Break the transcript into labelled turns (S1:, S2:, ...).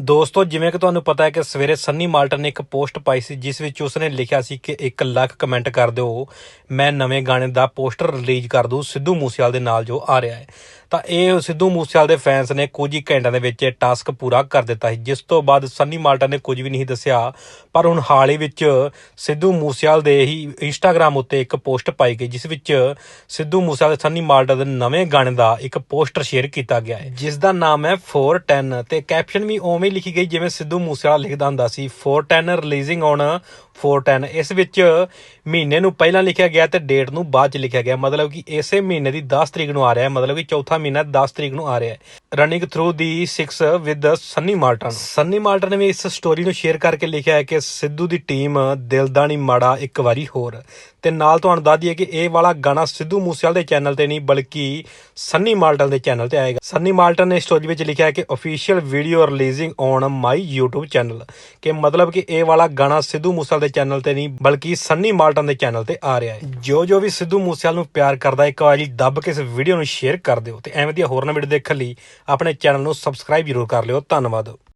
S1: ਦੋਸਤੋ, ਜਿਵੇਂ ਕਿ ਤੁਹਾਨੂੰ ਪਤਾ ਹੈ ਕਿ ਸਵੇਰੇ ਸੰਨੀ ਮਾਲਟਨ ਨੇ ਇੱਕ ਪੋਸਟ ਪਾਈ ਸੀ, ਜਿਸ ਵਿੱਚ ਉਸਨੇ ਲਿਖਿਆ ਸੀ ਕਿ 1 ਲੱਖ ਕਮੈਂਟ ਕਰ ਦਿਓ, ਮੈਂ ਨਵੇਂ ਗਾਣੇ ਦਾ ਪੋਸਟਰ ਰਿਲੀਜ਼ ਕਰ ਦੂੰ, ਸਿੱਧੂ ਮੂਸੇਵਾਲ ਦੇ ਨਾਲ ਜੋ ਆ ਰਿਹਾ ਹੈ। ਤਾਂ ਇਹ ਸਿੱਧੂ ਮੂਸੇਵਾਲ ਦੇ ਫੈਨਸ ਨੇ ਕੁਝ ਹੀ ਘੰਟਿਆਂ ਦੇ ਵਿੱਚ ਇਹ ਟਾਸਕ ਪੂਰਾ ਕਰ ਦਿੱਤਾ ਸੀ, ਜਿਸ ਤੋਂ ਬਾਅਦ ਸੰਨੀ ਮਾਲਟਾ ਨੇ ਕੁਝ ਵੀ ਨਹੀਂ ਦੱਸਿਆ, ਪਰ ਹੁਣ ਹਾਲ ਹੀ ਵਿੱਚ ਸਿੱਧੂ ਮੂਸੇਵਾਲ ਦੇ ਹੀ ਇੰਸਟਾਗ੍ਰam ਉੱਤੇ ਇੱਕ ਪੋਸਟ ਪਾਈ ਗਈ, ਜਿਸ ਵਿੱਚ ਸਿੱਧੂ ਮੂਸੇਵਾਲ ਤੇ ਸੰਨੀ ਮਾਲਟਾ ਦੇ ਨਵੇਂ ਗਾਣੇ ਦਾ ਇੱਕ ਪੋਸਟਰ ਸ਼ੇਅਰ ਕੀਤਾ ਗਿਆ ਹੈ। ਜਿਸ ਦਾ ਨਾਮ ਹੈ 410 ਤੇ ਕੈਪਸ਼ਨ ਵੀ ਉਵੇਂ ਲਿਖੀ ਗਈ, ਜਿਵੇਂ ਸਿੱਧੂ ਮੂਸੇਵਾਲਾ ਲਿਖਦਾ ਹੁੰਦਾ ਸੀ 410 ਰਿਲੀਜ਼ਿੰਗ ਔਨ 410 ਇਸ ਵਿੱਚ ਮਹੀਨੇ ਨੂੰ ਪਹਿਲਾਂ ਲਿਖਿਆ ਗਿਆ ਤੇ ਡੇਟ ਨੂੰ ਬਾਅਦ ਚ ਲਿਖਿਆ ਗਿਆ, ਮਤਲਬ ਕਿ ਇਸੇ ਮਹੀਨੇ ਦੀ 10 ਤਰੀਕ ਨੂੰ ਆ ਰਿਹਾ ਹੈ, ਮਤਲਬ ਕਿ ਚੌਥਾ ਮਹੀਨਾ 10 ਤਰੀਕ ਨੂੰ ਆ ਰਿਹਾ ਹੈ। Running through the 6 with Sunny Malton Sunny Malton ਨੇ ਵੀ ਇਸ ਸਟੋਰੀ ਨੂੰ ਸ਼ੇਅਰ ਕਰਕੇ ਲਿਖਿਆ ਹੈ ਕਿ ਸਿੱਧੂ ਦੀ ਟੀਮ ਦਿਲ ਦਾ ਨਹੀਂ ਮਾੜਾ ਇੱਕ ਵਾਰੀ ਹੋਰ। ਤੇ ਨਾਲ ਤੁਹਾਨੂੰ ਦੱਸ ਦਈਏ ਕਿ ਇਹ ਵਾਲਾ ਗਾਣਾ ਸਿੱਧੂ ਮੂਸੇਵਾਲ ਦੇ ਚੈਨਲ ਤੇ ਨਹੀਂ, ਬਲਕਿ ਸੰਨੀ ਮਾਲਟਨ ਦੇ ਚੈਨਲ ਤੇ ਆਏਗਾ। ਸੰਨੀ ਮਾਲਟਨ ਨੇ ਸਟੋਰੀ ਵਿੱਚ ਲਿਖਿਆ ਹੈ ਕਿ official video releasing on my YouTube channel ਕਿ ਮਤਲਬ ਕਿ ਇਹ ਵਾਲਾ ਗਾਣਾ ਸਿੱਧੂ ਮੂਸੇਵਾਲ ਦੇ ਚੈਨਲ ਤੇ ਨਹੀਂ, ਬਲਕਿ ਸੰਨੀ ਮਾਲਟਨ ਦੇ ਚੈਨਲ ਤੇ ਆ ਰਿਹਾ ਹੈ। ਜੋ ਜੋ ਵੀ ਸਿੱਧੂ ਮੂਸੇਵਾਲ ਨੂੰ ਪਿਆਰ ਕਰਦਾ ਇੱਕ ਵਾਰੀ ਦੱਬ ਕੇ ਇਸ ਵੀਡੀਓ ਨੂੰ ਸ਼ੇਅਰ ਕਰ ਦਿਓ। ਤੇ ਐਵੇਂ ਦੀਆਂ ਹੋਰ ਨਵੀਂ ਵੀਡੀਓ ਦੇਖਣ ਲਈ ਆਪਣੇ ਚੈਨਲ ਨੂੰ ਸਬਸਕ੍ਰਾਈਬ ਜ਼ਰੂਰ ਕਰ ਲਿਓ। ਧੰਨਵਾਦ।